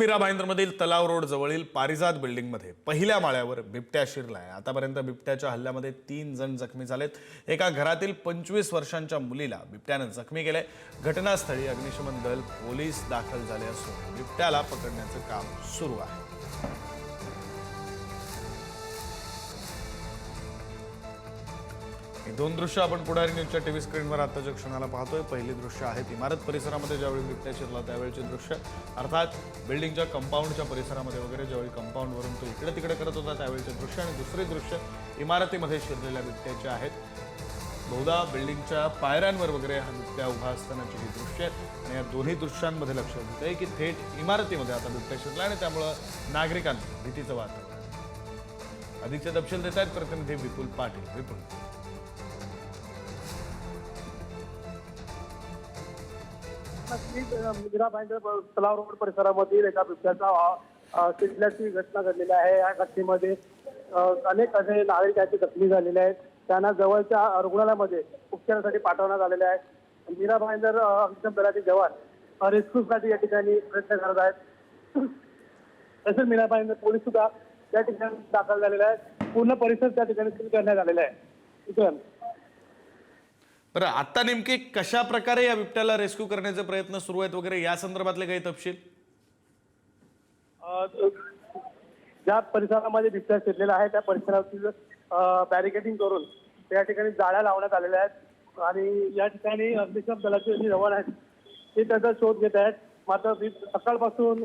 मीरा भाईंदरमधील तलाव रोड जवळील पारिजात बिल्डिंगमध्ये पहिल्या माळ्यावर बिबट्या शिरलाय. आतापर्यंत बिबट्याच्या हल्ल्यामध्ये तीन जण जखमी झालेत. एका घरातील पंचवीस वर्षांच्या मुलीला बिबट्यानं जखमी केलंय. घटनास्थळी अग्निशमन दल पोलीस दाखल झाले असून बिबट्याला पकडण्याचं काम सुरू आहे. दोन दृश्य आपण पुढारी न्यूजच्या टीव्ही स्क्रीनवर आताच्या क्षणाला पाहतोय. पहिली दृश्य आहेत इमारत परिसरामध्ये ज्यावेळी बिबट्या शिरला त्यावेळचे दृश्य. अर्थात बिल्डिंगच्या कंपाऊंडच्या परिसरामध्ये वगैरे ज्यावेळी कंपाऊंडवरून तो इकडे तिकडे करत होता त्यावेळचे दृश्य. आणि दुसरे दृश्य इमारतीमध्ये शिरलेल्या बिबट्याचे आहेत. बहुधा बिल्डिंगच्या पायऱ्यांवर वगैरे हा बिबट्या उभा असतानाची ही दृश्य आहेत आणि या दोन्ही दृश्यांमध्ये लक्षात येत आहे की थेट इमारतीमध्ये आता बिबट्या शिरला आणि त्यामुळं नागरिकांना भीतीचं वातावरण. अधिकचे तपशील देत आहेत प्रतिनिधी विपुल पाटील. विपुल. नक्कीच अ, तलाव रोड परिसरामधील एका बिबट्याचा शिजल्याची घटना घडलेली आहे. या घटनेमध्ये अनेक असे नागरिक आहेत जखमी झालेले आहेत. त्यांना जवळच्या रुग्णालयामध्ये उपचारासाठी पाठवण्यात आलेले आहे मीरा भाईंदर अग्निशम दलाचे जवान रेस्क्यूसाठी या ठिकाणी प्रयत्न करत आहेत. तसेच मीरा भाईंदर पोलीस सुद्धा त्या ठिकाणी दाखल झालेले आहेत. पूर्ण परिसर त्या ठिकाणी सील करण्यात आलेला आहे. बरं आत्ता नेमके कशा प्रकारे या बिबट्याला रेस्क्यू करण्याचे प्रयत्न सुरू आहेत वगैरे या संदर्भातले काही तपशील? ज्या परिसरामध्ये बिबट्या शिरलेला आहे त्या परिसरातील बॅरिकेडिंग करून त्या ठिकाणी जाळ्या लावण्यात आलेल्या आहेत. आणि या ठिकाणी अग्निशमन दलाचे जे जवान आहेत ते त्याचा शोध घेत आहेत. मात्र सकाळपासून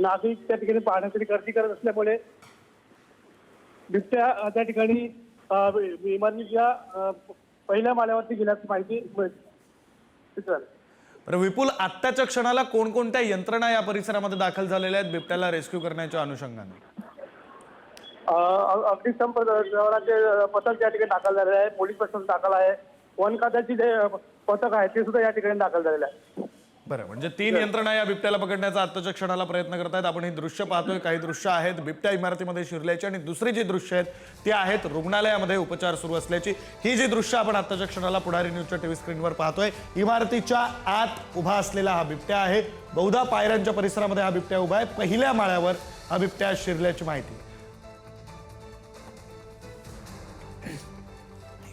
नागरिक त्या ठिकाणी पाहण्यासाठी गर्दी करत असल्यामुळे बिबट्या त्या ठिकाणी अ, इमारतीच्या पहिल्या माळ्यावरती गेल्याची माहिती मिळते. विपुल आत्ताच्या क्षणाला कोणकोणत्या यंत्रणा या परिसरामध्ये दाखल झालेल्या आहेत बिबट्याला रेस्क्यू करण्याच्या अनुषंगाने? अ, अग्निशम दलाचे पथक या ठिकाणी दाखल झालेले आहे पोलीस प्रशासन दाखल आहे. वन खात्याची जे पथक आहे ते सुद्धा या ठिकाणी दाखल झालेले आहे. बरं म्हणजे तीन यंत्रणा या बिबट्याला पकडण्याचा आत्ताच्या क्षणाला प्रयत्न करतायत. आपण ही दृश्य पाहतोय. काही दृश्य आहेत बिबट्या इमारतीमध्ये शिरल्याची आणि दुसरी जी दृश्य आहेत ती आहेत रुग्णालयामध्ये उपचार सुरू असल्याची. ही जी दृश्य आपण आत्ताच्या क्षणाला पुढारी न्यूजच्या टीव्ही स्क्रीनवर पाहतोय इमारतीच्या आत उभा असलेला हा बिबट्या आहे. बहुधा पायऱ्यांच्या परिसरामध्ये हा बिबट्या उभा आहे. पहिल्या माळ्यावर हा बिबट्या शिरल्याची माहिती.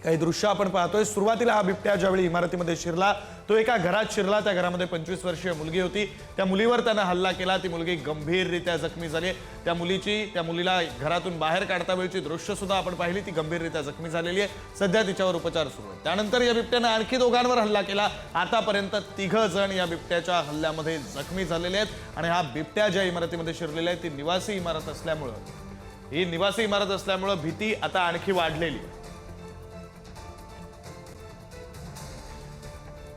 काही दृश्य आपण पाहतोय. सुरुवातीला हा बिबट्या ज्यावेळी इमारतीमध्ये शिरला तो एका घरात शिरला. त्या घरामध्ये पंचवीस वर्षीय मुलगी होती. त्या मुलीवर त्यानं हल्ला केला. ती मुलगी गंभीररित्या जखमी झाली. त्या मुलीची त्या मुलीला घरातून बाहेर काढता वेळची दृश्य सुद्धा आपण पाहिली. ती गंभीररित्या जखमी झालेली आहे. सध्या तिच्यावर उपचार सुरू आहे त्यानंतर या बिबट्यानं आणखी दोघांवर हल्ला केला. आतापर्यंत तिघ जण या बिबट्याच्या हल्ल्यामध्ये जखमी झालेले आहेत आणि हा बिबट्या ज्या इमारतीमध्ये शिरलेला आहे ती निवासी इमारत असल्यामुळं ही निवासी इमारत असल्यामुळं भीती आता आणखी वाढलेली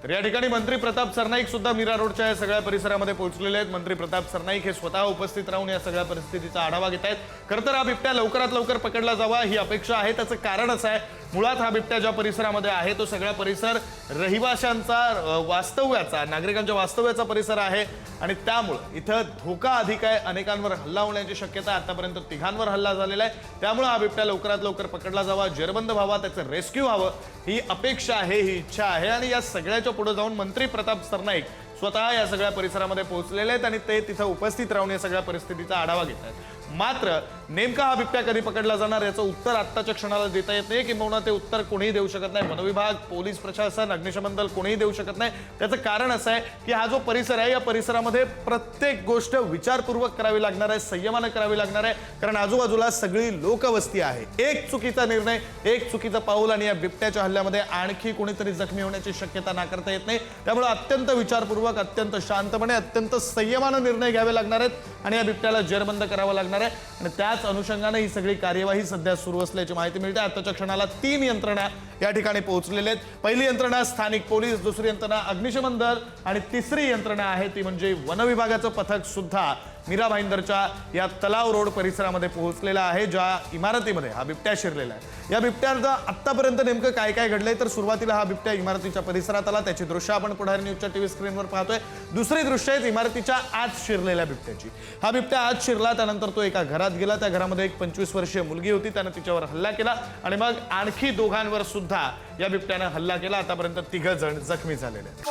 तर या ठिकाणी मंत्री प्रताप सरनाईक सुद्धा मीरा रोडच्या या सगळ्या परिसरामध्ये पोहोचलेले आहेत. मंत्री प्रताप सरनाईक हे स्वतः उपस्थित राहून या सगळ्या परिस्थितीचा आढावा घेत आहेत खरं तर हा बिबट्या लवकरात लवकर पकडला जावा ही अपेक्षा आहे. त्याचं कारण असं आहे मुळात हा बिबट्या ज्या परिसरामध्ये आहे तो सगळा परिसर रहिवाशांचा वास्तव्याचा नागरिकांच्या वास्तव्याचा परिसर आहे. आणि त्यामुळं इथं धोका अधिक आहे. अनेकांवर हल्ला होण्याची शक्यता आतापर्यंत तिघांवर हल्ला झालेला आहे. त्यामुळं हा बिबट्या लवकरात लवकर पकडला जावा. जेरबंद व्हावा त्याचं रेस्क्यू व्हावं ही अपेक्षा आहे ही इच्छा आहे. आणि या सगळ्याच्या पुढे जाऊन मंत्री प्रताप सरनाईक स्वतः या सगळ्या परिसरामध्ये पोहोचलेले आहेत आणि ते तिथं उपस्थित राहून या सगळ्या परिस्थितीचा आढावा घेत आहेत. मात्र नेमका हा बिबट्या कधी पकडला जाणार याचं उत्तर आत्ताच्या क्षणाला देता येत नाही किंवा ते उत्तर कोणीही देऊ शकत नाही. वनविभाग पोलीस प्रशासन अग्निशमन दल कोणीही देऊ शकत नाही. त्याचं कारण असं आहे की हा जो परिसर आहे या परिसरामध्ये प्रत्येक गोष्ट विचारपूर्वक करावी लागणार आहे संयमानं करावी लागणार आहे. कारण आजूबाजूला सगळी लोकवस्ती आहे. एक चुकीचा निर्णय एक चुकीचं पाऊल आणि या बिबट्याच्या हल्ल्यामध्ये आणखी कोणीतरी जखमी होण्याची शक्यता नाकारता येत नाही. त्यामुळे अत्यंत विचारपूर्वक अत्यंत शांतपणे अत्यंत संयमानं निर्णय घ्यावे लागणार आहेत आणि या बिबट्याला जेरबंद करावं लागणार आहे. आणि त्याच अनुषंगाने ही सगळी कार्यवाही सध्या सुरू असल्याची माहिती मिळते. आताच्या क्षणाला तीन यंत्रणा या ठिकाणी पोहोचलेल्या आहेत. पहिली यंत्रणा स्थानिक पोलीस दुसरी यंत्रणा अग्निशमन दल आणि तिसरी यंत्रणा आहे ती म्हणजे वन विभागाचं पथक सुद्धा. मीरा भाईंदरच्या या तलाव रोड परिसरामध्ये पोहोचलेला आहे ज्या इमारतीमध्ये हा बिबट्या शिरलेला आहे. या बिबट्याचा आत्तापर्यंत नेमकं काय काय घडलंय तर सुरुवातीला हा बिबट्या इमारतीच्या परिसरात आला. त्याची दृश्य आपण पुढारी न्यूजच्या टीव्ही स्क्रीनवर पाहतोय. दुसरी दृश्य आहेत इमारतीच्या आत शिरलेल्या बिबट्याची. हा बिबट्या आत शिरला त्यानंतर तो एका घरात गेला. त्या घरामध्ये एक पंचवीस वर्षीय मुलगी होती त्यानं तिच्यावर हल्ला केला आणि मग आणखी दोघांवर सुद्धा या बिबट्यानं हल्ला केला. आतापर्यंत तिघ जण जखमी झालेले आहेत.